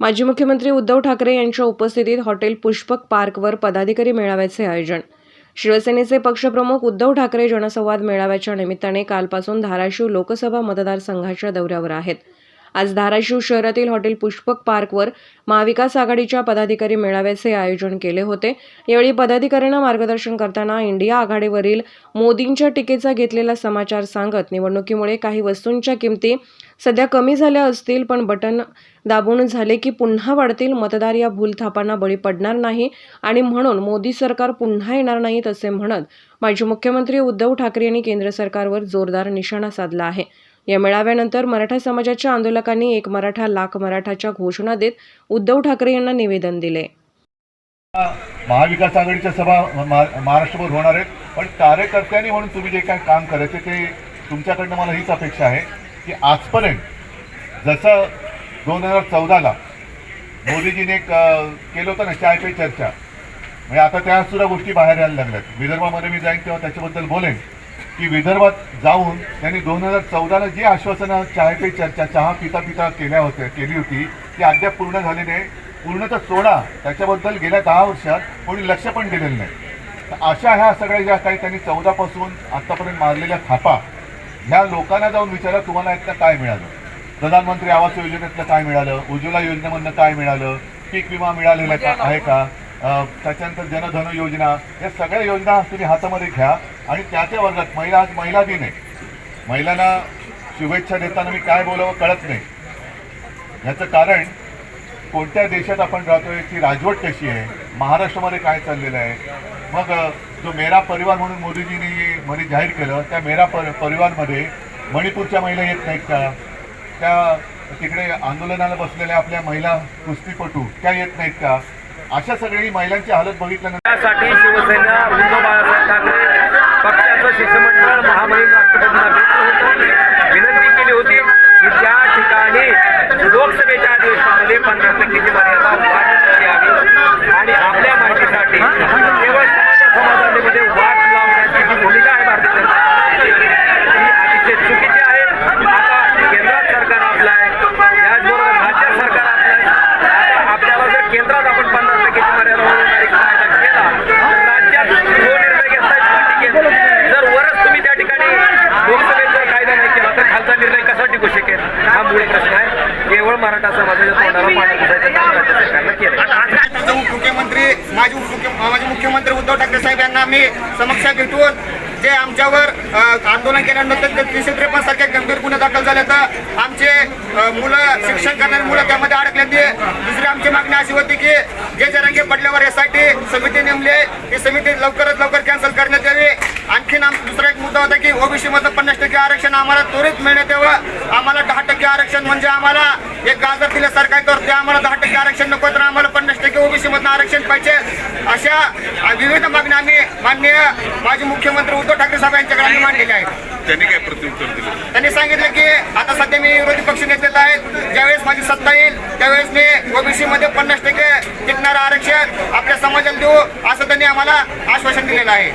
माजी मुख्यमंत्री उद्धव ठाकरे यांच्या उपस्थितीत हॉटेल पुष्पक पार्कवर पदाधिकारी मेळाव्याचे आयोजन. शिवसेनेचे पक्षप्रमुख उद्धव ठाकरे जनसंवाद मेळाव्याच्या निमित्ताने कालपासून धाराशिव लोकसभा मतदारसंघाच्या दौऱ्यावर आहेत. आज धाराशिव शहरातील हॉटेल पुष्पक पार्कवर महाविकास आघाडीच्या पदाधिकारी मेळाव्याचे आयोजन केले होते. यावेळी पदाधिकाऱ्यांना मार्गदर्शन करताना इंडिया आघाडीवरील मोदींच्या टीकेचा घेतलेला समाचार सांगत निवडणुकीमुळे काही वस्तूंच्या किमती सध्या कमी झाल्या असतील पण बटन दाबून झाले की पुन्हा वाढतील. मतदार या भूलथापांना बळी पडणार नाही आणि म्हणून मोदी सरकार पुन्हा येणार नाहीत असे म्हणत माजी मुख्यमंत्री उद्धव ठाकरे यांनी केंद्र सरकारवर जोरदार निशाणा साधला आहे. या मेळाव्यानंतर मराठा समाजाच्या आंदोलकांनी एक मराठा लाख मराठाच्या घोषणा देत उद्धव ठाकरे यांना निवेदन दिले. महाविकास आघाडीच्या सभा महाराष्ट्रभर होणार आहेत. पण कार्यकर्त्यांनी म्हणून तुम्ही जे काय काम करायचे ते तुमच्याकडनं मला हीच अपेक्षा आहे की आजपर्यंत जसं दोन हजार चौदाला मोदीजीने केलं होतं ना चाय पे चर्चा. म्हणजे आता त्या सुद्धा गोष्टी बाहेर यायला लागल्यात. विदर्भामध्ये मी जाईन तेव्हा त्याच्याबद्दल बोलेन. की विदर्भात जाऊन त्यांनी दोन हजार चौदाला जी आश्वासनं चाय पे चर्चा चहा पिता पिता केल्या होत्या केली होती ती अद्याप पूर्ण झाली नाही. पूर्ण तर सोडा त्याच्याबद्दल गेल्या दहा वर्षात कोणी लक्ष पण दिलेलं नाही. तर अशा ह्या सगळ्या ज्या काही त्यांनी चौदापासून आत्तापर्यंत मारलेल्या थापा ह्या लोकांना जाऊन विचारा तुम्हाला यातनं काय मिळालं? प्रधानमंत्री आवास योजनेतलं काय मिळालं? उज्ज्वला योजनेमधनं काय मिळालं? पीक विमा मिळालेला का आहे का? त्याच्यानंतर जनधन योजना या सगळ्या योजना तुम्ही हातामध्ये घ्या आणि त्या त्या वर्गात महिला आज महिला दिन आहे. महिलांना शुभेच्छा देताना मी काय बोलावं कळत नाही. याचं कारण कोणत्या देशात आपण राहतोय ती राजवट कशी आहे महाराष्ट्रामध्ये काय चाललेलं आहे? मग जो मेरा परिवार म्हणून मोदीजींनी मध्ये जाहीर केलं त्या मेरा पर परिवारमध्ये मणिपूरच्या महिला येत नाहीत का? त्या तिकडे आंदोलनाला बसलेल्या आपल्या महिला कुस्तीपटू त्या येत नाहीत का? अशा सगळी महिलांची हालत बघितल्यानंतर त्यासाठी शिवसेना उद्धव बाळासाहेब ठाकरे पक्षाचं शिष्टमंडळ महामहिम राष्ट्रपती भेटलं होतं विनंती केली होती की त्या ठिकाणी लोकसभेच्या अधिवेशनामध्ये पंधरा टक्केची मर्यादा वाढवण्यात यावी आणि आपल्या माहितीसाठी केवळ समाजा समाजामध्ये वाट लावण्याची जी भूमिका आहे भारतीय जनता पक्षाची ही अतिशय चुकीची आहे आता केंद्रात सरकार आपलं आहे त्याचबरोबर राज्यात सरकार आपलं आहे आता आपल्याला जर केंद्रात आपण पन्नास टक्केची मर्यादा वाढवणारी कायदा केला तर राज्यात जो निर्णय घेतला तो टिकेल जर वरच तुम्ही त्या ठिकाणी लोकसभेत जर कायदा नाही केला तर खालचा निर्णय कसा टिकू शकेल हा मूळ प्रश्न आहे केवळ मराठा समाजाच्या तोंडाला पाणी घुसायचं काम राज्य सरकारनं केलं. उपमुख्यमंत्री माजी उपमुख्य माजी मुख्यमंत्री उद्धव ठाकरे साहेब यांना आम्ही समक्ष भेटून जे आमच्यावर आंदोलन केल्यानंतर ते तीनशे त्रेपन्न सारख्या गंभीर गुन्हे दाखल झाले तर आमचे मुलं शिक्षण करणारी मुलं त्यामध्ये अडकलेली दुसरी आमची मागणी अशी होती की जे जरंगे पडल्यावर यासाठी समिती नेमली आहे, समिती लवकरात लवकर कॅन्सल करण्यात यावी. आणखीन आम दुसरा एक मुद्दा होता की ओबीसी मधलं पन्नास टक्के आरक्षण आम्हाला त्वरित मिळण्यात यावं आम्हाला दहा टक्के आरक्षण म्हणजे आम्हाला एक गाजर दिल्यासारखं आहे तर ते आम्हाला दहा टक्के आरक्षण नको तर आम्हाला पन्नास टक्के ओबीसी मधनं आरक्षण पाहिजे. अशा विविध मागण्या आम्ही माननीय माजी मुख्यमंत्री उद्धव ठाकरे साहेब यांच्याकडे आम्ही मांडलेल्या आहेत. त्यांनी काय प्रत्युत्तर दिलं? त्यांनी सांगितलं की आता सध्या मी विरोधी पक्ष नेते आहेत. ज्यावेळेस माझी सत्ता येईल त्यावेळेस मी ओबीसी मध्ये पन्नास टक्के टिकणारं आरक्षण आपल्या समाजाला देऊ असं त्यांनी आम्हाला आश्वासन दिलेलं आहे.